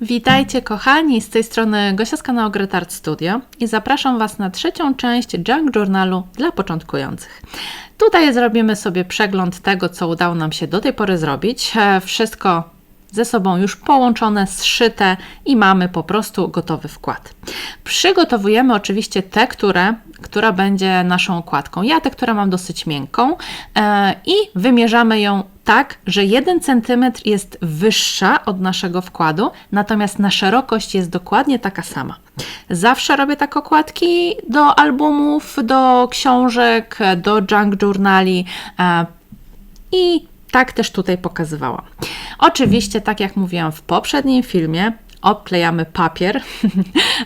Witajcie kochani, z tej strony Gosia z kanału Great Art Studio i zapraszam Was na trzecią część Junk Journalu dla początkujących. Tutaj zrobimy sobie przegląd tego, co udało nam się do tej pory zrobić. E, Wszystko ze sobą już połączone, zszyte i mamy po prostu gotowy wkład. Przygotowujemy oczywiście tekturę, która będzie naszą okładką. Ja tekturę mam dosyć miękką e, i wymierzamy ją tak, że 1 cm jest wyższa od naszego wkładu, natomiast na szerokość jest dokładnie taka sama. Zawsze robię tak okładki do albumów, do książek, do junk journali e, i tak też tutaj pokazywałam. Oczywiście, tak jak mówiłam w poprzednim filmie, obklejamy papier.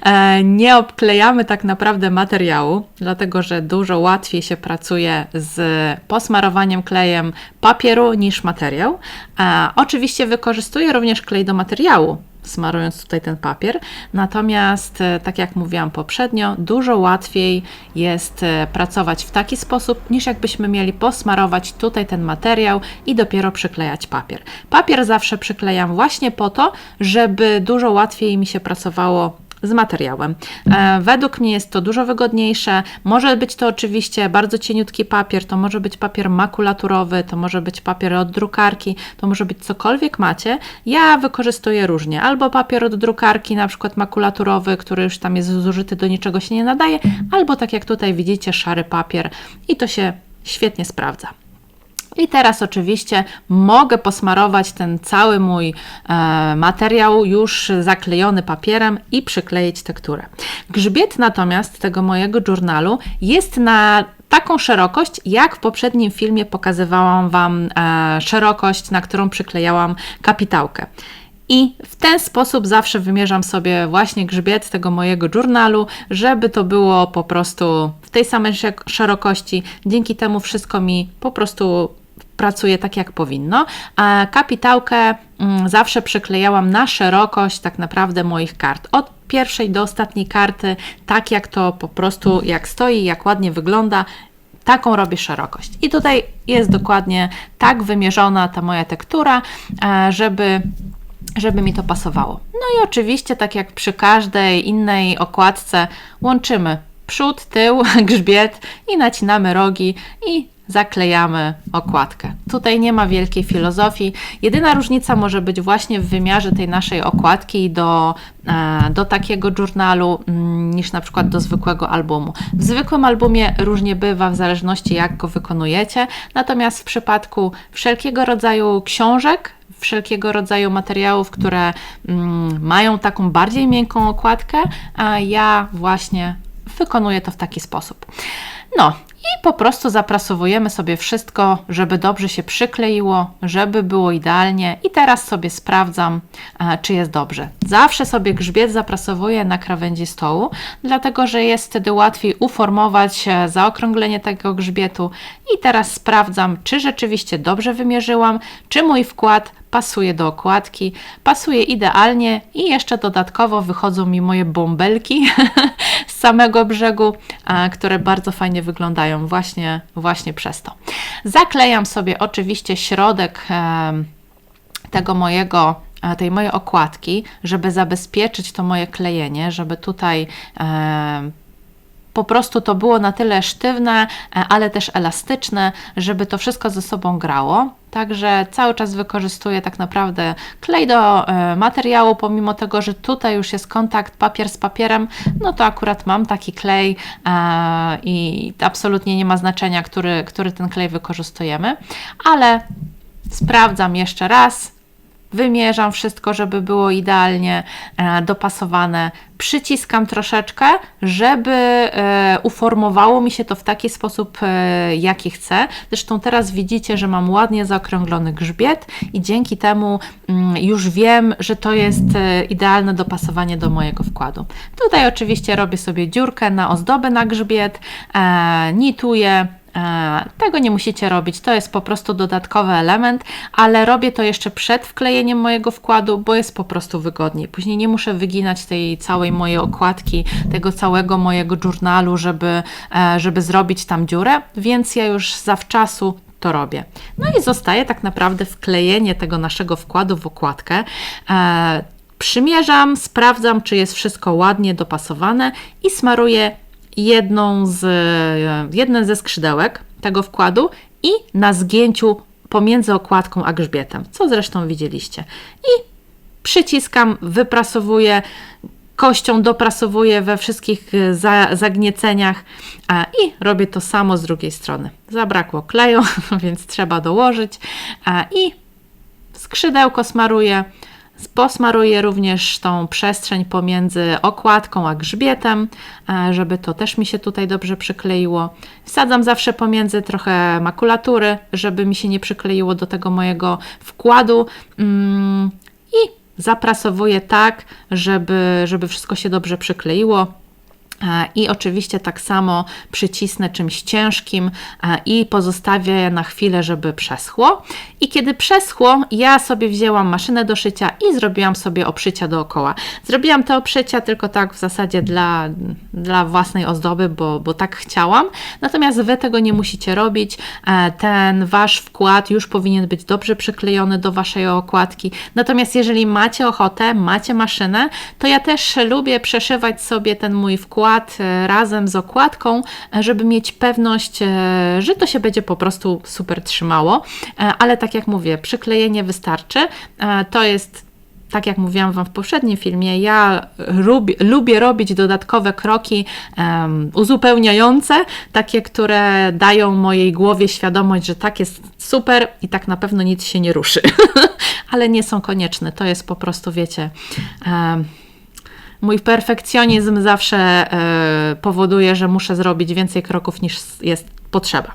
E, nie obklejamy tak naprawdę materiału, dlatego że dużo łatwiej się pracuje z posmarowaniem klejem papieru niż materiał. E, oczywiście wykorzystuję również klej do materiału, smarując tutaj ten papier. Natomiast, e, tak jak mówiłam poprzednio, dużo łatwiej jest e, pracować w taki sposób, niż jakbyśmy mieli posmarować tutaj ten materiał i dopiero przyklejać papier. Papier zawsze przyklejam właśnie po to, żeby dużo łatwiej mi się pracowało z materiałem. E, według mnie jest to dużo wygodniejsze. Może być to oczywiście bardzo cieniutki papier, to może być papier makulaturowy, to może być papier od drukarki, to może być cokolwiek macie. Ja wykorzystuję różnie. Albo papier od drukarki, na przykład makulaturowy, który już tam jest zużyty, do niczego się nie nadaje, albo tak jak tutaj widzicie, szary papier i to się świetnie sprawdza. I teraz oczywiście mogę posmarować ten cały mój e, materiał już zaklejony papierem i przykleić tekturę. Grzbiet natomiast tego mojego journalu jest na taką szerokość, jak w poprzednim filmie pokazywałam Wam e, szerokość, na którą przyklejałam kapitałkę. I w ten sposób zawsze wymierzam sobie właśnie grzbiet tego mojego journalu, żeby to było po prostu w tej samej szerokości. Dzięki temu wszystko mi po prostu pracuje tak, jak powinno. A kapitałkę mm, zawsze przyklejałam na szerokość tak naprawdę moich kart. Od pierwszej do ostatniej karty, tak jak to po prostu, jak stoi, jak ładnie wygląda, taką robię szerokość. I tutaj jest dokładnie tak wymierzona ta moja tektura, e, żeby żeby mi to pasowało. No i oczywiście, tak jak przy każdej innej okładce, łączymy przód, tył, grzbiet i nacinamy rogi i zaklejamy okładkę. Tutaj nie ma wielkiej filozofii. Jedyna różnica może być właśnie w wymiarze tej naszej okładki do, e, do takiego journalu mm, niż na przykład do zwykłego albumu. W zwykłym albumie różnie bywa w zależności jak go wykonujecie, natomiast w przypadku wszelkiego rodzaju książek, wszelkiego rodzaju materiałów, które mm, mają taką bardziej miękką okładkę, a ja właśnie wykonuję to w taki sposób. No i po prostu zaprasowujemy sobie wszystko, żeby dobrze się przykleiło, żeby było idealnie. I teraz sobie sprawdzam, e, czy jest dobrze. Zawsze sobie grzbiet zaprasowuję na krawędzi stołu, dlatego że jest wtedy łatwiej uformować e, zaokrąglenie tego grzbietu. I teraz sprawdzam, czy rzeczywiście dobrze wymierzyłam, czy mój wkład pasuje do okładki, pasuje idealnie i jeszcze dodatkowo wychodzą mi moje bąbelki z samego brzegu, które bardzo fajnie wyglądają właśnie, właśnie przez to. Zaklejam sobie oczywiście środek tego mojego tej mojej okładki, żeby zabezpieczyć to moje klejenie, żeby tutaj po prostu to było na tyle sztywne, e, ale też elastyczne, żeby to wszystko ze sobą grało. Także cały czas wykorzystuję tak naprawdę klej do e, materiału, pomimo tego, że tutaj już jest kontakt papier z papierem, no to akurat mam taki klej e, i absolutnie nie ma znaczenia, który, który ten klej wykorzystujemy, ale sprawdzam jeszcze raz, wymierzam wszystko, żeby było idealnie e, dopasowane. Przyciskam troszeczkę, żeby e, uformowało mi się to w taki sposób, e, jaki chcę. Zresztą teraz widzicie, że mam ładnie zaokrąglony grzbiet i dzięki temu mm, już wiem, że to jest idealne dopasowanie do mojego wkładu. Tutaj oczywiście robię sobie dziurkę na ozdobę na grzbiet, nituję, tego nie musicie robić, to jest po prostu dodatkowy element, ale robię to jeszcze przed wklejeniem mojego wkładu, bo jest po prostu wygodniej. Później nie muszę wyginać tej całej mojej okładki, tego całego mojego journalu, żeby, e, żeby zrobić tam dziurę, więc ja już zawczasu to robię. No i zostaje tak naprawdę wklejenie tego naszego wkładu w okładkę. E, przymierzam, sprawdzam, czy jest wszystko ładnie dopasowane i smaruję jedną z, jeden ze skrzydełek tego wkładu i na zgięciu pomiędzy okładką a grzbietem, co zresztą widzieliście. I przyciskam, wyprasowuję, kością doprasowuję we wszystkich za, zagnieceniach i robię to samo z drugiej strony. Zabrakło kleju, więc trzeba dołożyć i skrzydełko smaruję. Posmaruję również tą przestrzeń pomiędzy okładką a grzbietem, żeby to też mi się tutaj dobrze przykleiło. Wsadzam zawsze pomiędzy trochę makulatury, żeby mi się nie przykleiło do tego mojego wkładu. Mm, I zaprasowuję tak, żeby, żeby wszystko się dobrze przykleiło. E, I oczywiście tak samo przycisnę czymś ciężkim e, i pozostawię na chwilę, żeby przeschło. I kiedy przeschło, ja sobie wzięłam maszynę do szycia i zrobiłam sobie oprzycia dookoła. Zrobiłam te oprzycia tylko tak w zasadzie dla, dla własnej ozdoby, bo, bo tak chciałam. Natomiast Wy tego nie musicie robić. E, ten Wasz wkład już powinien być dobrze przyklejony do Waszej okładki. Natomiast jeżeli macie ochotę, macie maszynę, to ja też lubię przeszywać sobie ten mój wkład E, razem z okładką, e, żeby mieć pewność, e, że to się będzie po prostu super trzymało. Ale tak jak mówię, przyklejenie wystarczy. To jest tak jak mówiłam Wam w poprzednim filmie, ja lubię, lubię robić dodatkowe kroki um, uzupełniające, takie, które dają mojej głowie świadomość, że tak jest super i tak na pewno nic się nie ruszy. Ale nie są konieczne. To jest po prostu, wiecie. Um, mój perfekcjonizm zawsze e, powoduje, że muszę zrobić więcej kroków niż jest potrzeba.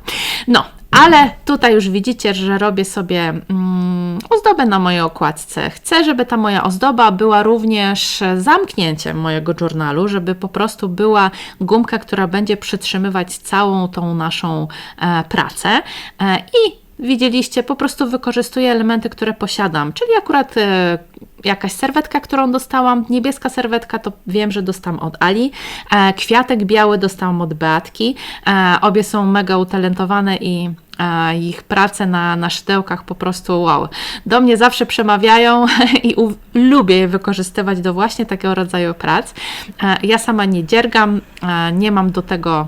No, ale tutaj już widzicie, że robię sobie mm, ozdobę na mojej okładce. Chcę, żeby ta moja ozdoba była również zamknięciem mojego journalu, żeby po prostu była gumka, która będzie przytrzymywać całą tą naszą e, pracę. E, I widzieliście, po prostu wykorzystuję elementy, które posiadam, czyli akurat e, jakaś serwetka, którą dostałam, niebieska serwetka to wiem, że dostałam od Ali, e, kwiatek biały dostałam od Beatki, e, obie są mega utalentowane i e, ich prace na, na szydełkach po prostu wow. Do mnie zawsze przemawiają i u, lubię je wykorzystywać do właśnie takiego rodzaju prac. E, ja sama nie dziergam, e, nie mam do tego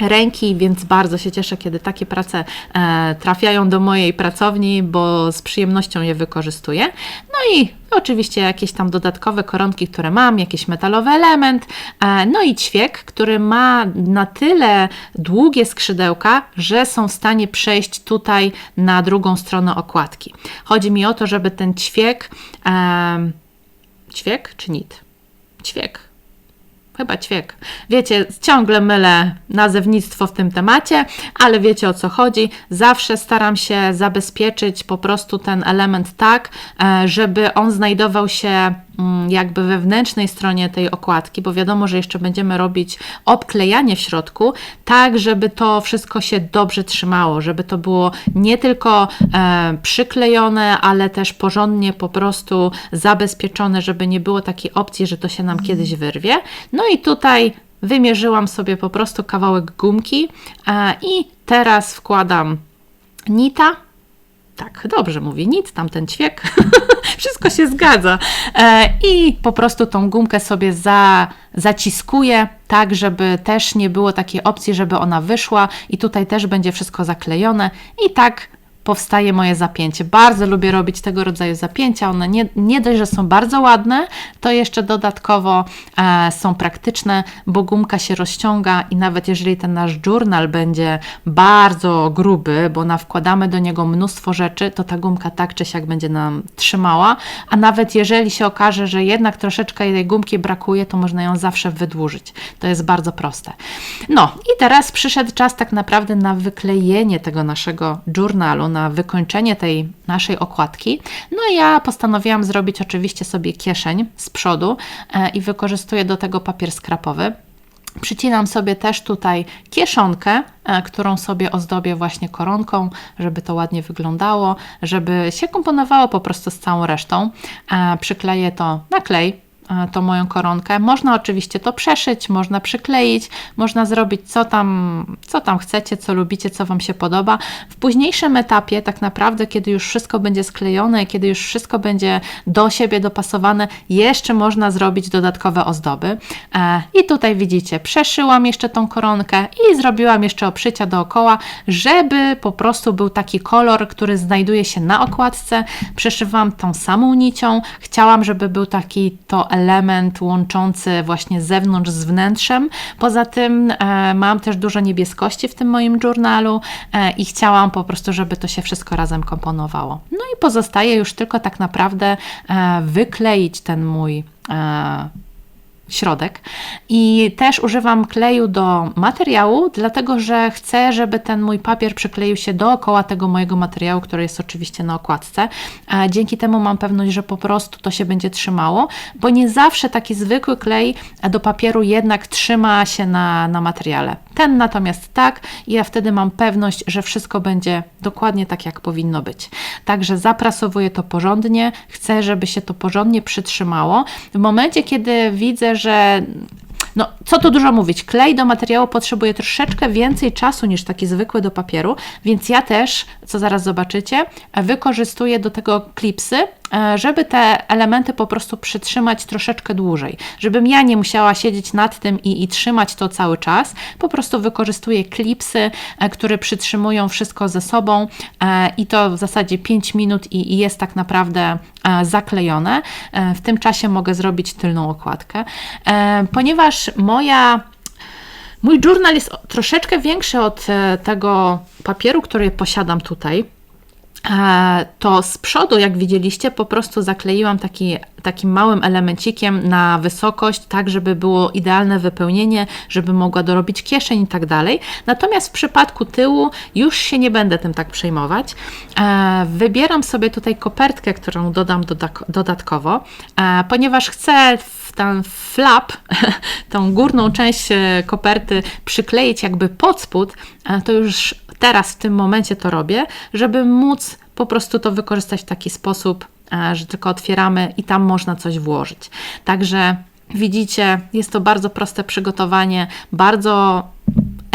ręki, więc bardzo się cieszę, kiedy takie prace e, trafiają do mojej pracowni, bo z przyjemnością je wykorzystuję. No i oczywiście jakieś tam dodatkowe koronki, które mam, jakiś metalowy element, e, no i ćwiek, który ma na tyle długie skrzydełka, że są w stanie przejść tutaj na drugą stronę okładki. Chodzi mi o to, żeby ten ćwiek, e, ćwiek czy nit? Ćwiek, Chyba ćwiek. Wiecie, ciągle mylę nazewnictwo w tym temacie, ale wiecie o co chodzi. Zawsze staram się zabezpieczyć po prostu ten element tak, e, żeby on znajdował się jakby wewnętrznej stronie tej okładki, bo wiadomo, że jeszcze będziemy robić obklejanie w środku, tak żeby to wszystko się dobrze trzymało, żeby to było nie tylko e, przyklejone, ale też porządnie po prostu zabezpieczone, żeby nie było takiej opcji, że to się nam kiedyś wyrwie. No i tutaj wymierzyłam sobie po prostu kawałek gumki e, i teraz wkładam nita tak, dobrze mówi, nic, tamten ćwiek, wszystko się zgadza. E, I po prostu tą gumkę sobie za, zaciskuję, tak, żeby też nie było takiej opcji, żeby ona wyszła i tutaj też będzie wszystko zaklejone i tak powstaje moje zapięcie. Bardzo lubię robić tego rodzaju zapięcia. One nie, nie dość, że są bardzo ładne, to jeszcze dodatkowo e, są praktyczne, bo gumka się rozciąga i nawet jeżeli ten nasz journal będzie bardzo gruby, bo nawkładamy do niego mnóstwo rzeczy, to ta gumka tak czy siak będzie nam trzymała, a nawet jeżeli się okaże, że jednak troszeczkę tej gumki brakuje, to można ją zawsze wydłużyć. To jest bardzo proste. No i teraz przyszedł czas tak naprawdę na wyklejenie tego naszego journalu, na wykończenie tej naszej okładki. No i ja postanowiłam zrobić oczywiście sobie kieszeń z przodu e, i wykorzystuję do tego papier skrapowy. Przycinam sobie też tutaj kieszonkę, e, którą sobie ozdobię właśnie koronką, żeby to ładnie wyglądało, żeby się komponowało po prostu z całą resztą. E, przykleję to na klej, tą moją koronkę. Można oczywiście to przeszyć, można przykleić, można zrobić co tam, co tam chcecie, co lubicie, co Wam się podoba. W późniejszym etapie, tak naprawdę, kiedy już wszystko będzie sklejone, kiedy już wszystko będzie do siebie dopasowane, jeszcze można zrobić dodatkowe ozdoby. E, I tutaj widzicie, przeszyłam jeszcze tą koronkę i zrobiłam jeszcze oprzycia dookoła, żeby po prostu był taki kolor, który znajduje się na okładce. Przeszywam tą samą nicią. Chciałam, żeby był taki to element łączący właśnie zewnątrz z wnętrzem. Poza tym e, mam też dużo niebieskości w tym moim journalu e, i chciałam po prostu, żeby to się wszystko razem komponowało. No i pozostaje już tylko tak naprawdę e, wykleić ten mój środek. I też używam kleju do materiału, dlatego że chcę, żeby ten mój papier przykleił się dookoła tego mojego materiału, który jest oczywiście na okładce. A dzięki temu mam pewność, że po prostu to się będzie trzymało, bo nie zawsze taki zwykły klej do papieru jednak trzyma się na, na materiale. Ten natomiast tak i ja wtedy mam pewność, że wszystko będzie dokładnie tak, jak powinno być. Także zaprasowuję to porządnie, chcę, żeby się to porządnie przytrzymało. W momencie, kiedy widzę, że no, co tu dużo mówić, klej do materiału potrzebuje troszeczkę więcej czasu niż taki zwykły do papieru, więc ja też, co zaraz zobaczycie, wykorzystuję do tego klipsy, żeby te elementy po prostu przytrzymać troszeczkę dłużej. Żebym ja nie musiała siedzieć nad tym i, i trzymać to cały czas, po prostu wykorzystuję klipsy, e, które przytrzymują wszystko ze sobą e, i to w zasadzie 5 minut i, i jest tak naprawdę zaklejone. W tym czasie mogę zrobić tylną okładkę. Ponieważ moja Mój journal jest troszeczkę większy od tego papieru, który posiadam tutaj. E, to z przodu, jak widzieliście, po prostu zakleiłam taki, takim małym elemencikiem na wysokość, tak żeby było idealne wypełnienie, żeby mogła dorobić kieszeń i tak dalej. Natomiast w przypadku tyłu już się nie będę tym tak przejmować. E, wybieram sobie tutaj kopertkę, którą dodam dodatkowo, e, ponieważ chcę ten flap, tą górną część koperty przykleić jakby pod spód, to już teraz w tym momencie to robię, żeby móc po prostu to wykorzystać w taki sposób, e, że tylko otwieramy i tam można coś włożyć. Także widzicie, jest to bardzo proste przygotowanie, bardzo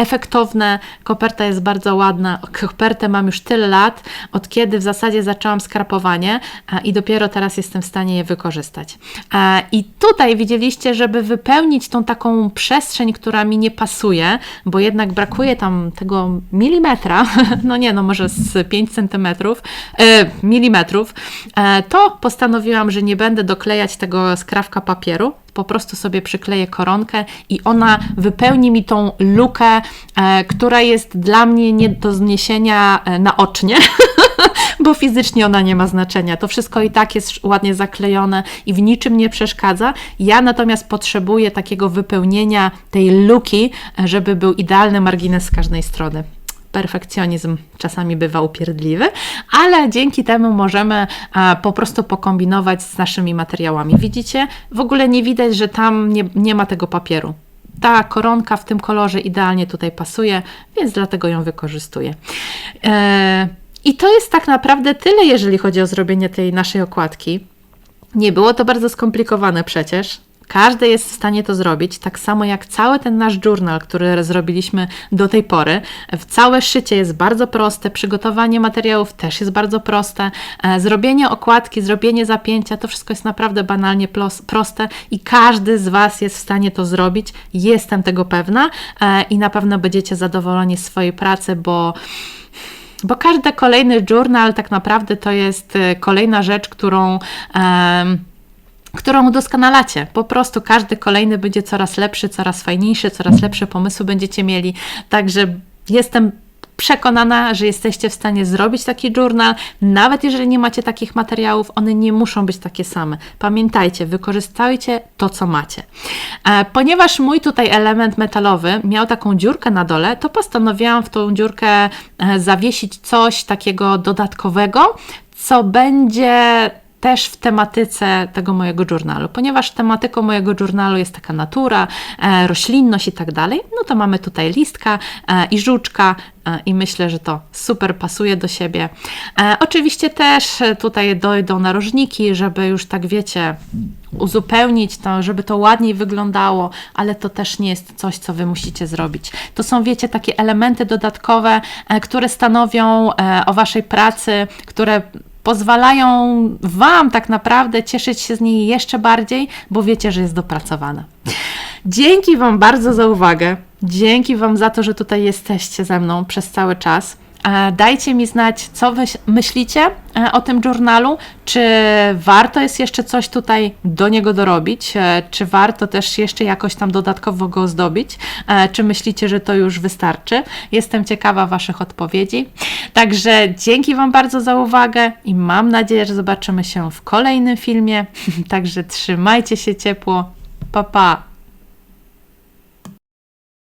efektowne. Koperta jest bardzo ładna. Kopertę mam już tyle lat, od kiedy w zasadzie zaczęłam skrapowanie i dopiero teraz jestem w stanie je wykorzystać. I tutaj widzieliście, żeby wypełnić tą taką przestrzeń, która mi nie pasuje, bo jednak brakuje tam tego milimetra, no nie, no może z 5 centymetrów, e, milimetrów, e, to postanowiłam, że nie będę doklejać tego skrawka papieru, po prostu sobie przykleję koronkę i ona wypełni mi tą lukę, e, która jest dla mnie nie do zniesienia e, naocznie, bo fizycznie ona nie ma znaczenia. To wszystko i tak jest ładnie zaklejone i w niczym nie przeszkadza. Ja natomiast potrzebuję takiego wypełnienia tej luki, e, żeby był idealny margines z każdej strony perfekcjonizm czasami bywa upierdliwy, ale dzięki temu możemy po prostu pokombinować z naszymi materiałami. Widzicie? W ogóle nie widać, że tam nie, nie ma tego papieru. Ta koronka w tym kolorze idealnie tutaj pasuje, więc dlatego ją wykorzystuję. E, I to jest tak naprawdę tyle, jeżeli chodzi o zrobienie tej naszej okładki. Nie było to bardzo skomplikowane przecież. Każdy jest w stanie to zrobić, tak samo jak cały ten nasz journal, który zrobiliśmy do tej pory. Całe szycie jest bardzo proste, przygotowanie materiałów też jest bardzo proste, e, zrobienie okładki, zrobienie zapięcia, to wszystko jest naprawdę banalnie proste i każdy z Was jest w stanie to zrobić. Jestem tego pewna e, i na pewno będziecie zadowoleni z swojej pracy, bo bo każdy kolejny journal tak naprawdę to jest e, kolejna rzecz, którą którą udoskonalacie. Po prostu każdy kolejny będzie coraz lepszy, coraz fajniejszy, coraz lepsze pomysły będziecie mieli. Także jestem przekonana, że jesteście w stanie zrobić taki journal, nawet jeżeli nie macie takich materiałów, one nie muszą być takie same. Pamiętajcie, wykorzystajcie to, co macie. E, ponieważ mój tutaj element metalowy miał taką dziurkę na dole, to postanowiłam w tą dziurkę e, zawiesić coś takiego dodatkowego, co będzie też w tematyce tego mojego journalu, ponieważ tematyką mojego journalu jest taka natura, e, roślinność i tak dalej, no to mamy tutaj listka e, i żuczka e, i myślę, że to super pasuje do siebie. E, oczywiście też tutaj dojdą narożniki, żeby już tak wiecie, uzupełnić to, żeby to ładniej wyglądało, ale to też nie jest coś, co wy musicie zrobić. To są, wiecie, takie elementy dodatkowe, e, które stanowią e, o waszej pracy, które pozwalają Wam tak naprawdę cieszyć się z niej jeszcze bardziej, bo wiecie, że jest dopracowana. Dzięki Wam bardzo za uwagę. Dzięki Wam za to, że tutaj jesteście ze mną przez cały czas. E, Dajcie mi znać, co wy myślicie e, o tym journalu, czy warto jest jeszcze coś tutaj do niego dorobić, e, czy warto też jeszcze jakoś tam dodatkowo go ozdobić, czy myślicie, że to już wystarczy. Jestem ciekawa Waszych odpowiedzi. Także dzięki Wam bardzo za uwagę i mam nadzieję, że zobaczymy się w kolejnym filmie. Także trzymajcie się ciepło. Pa, pa!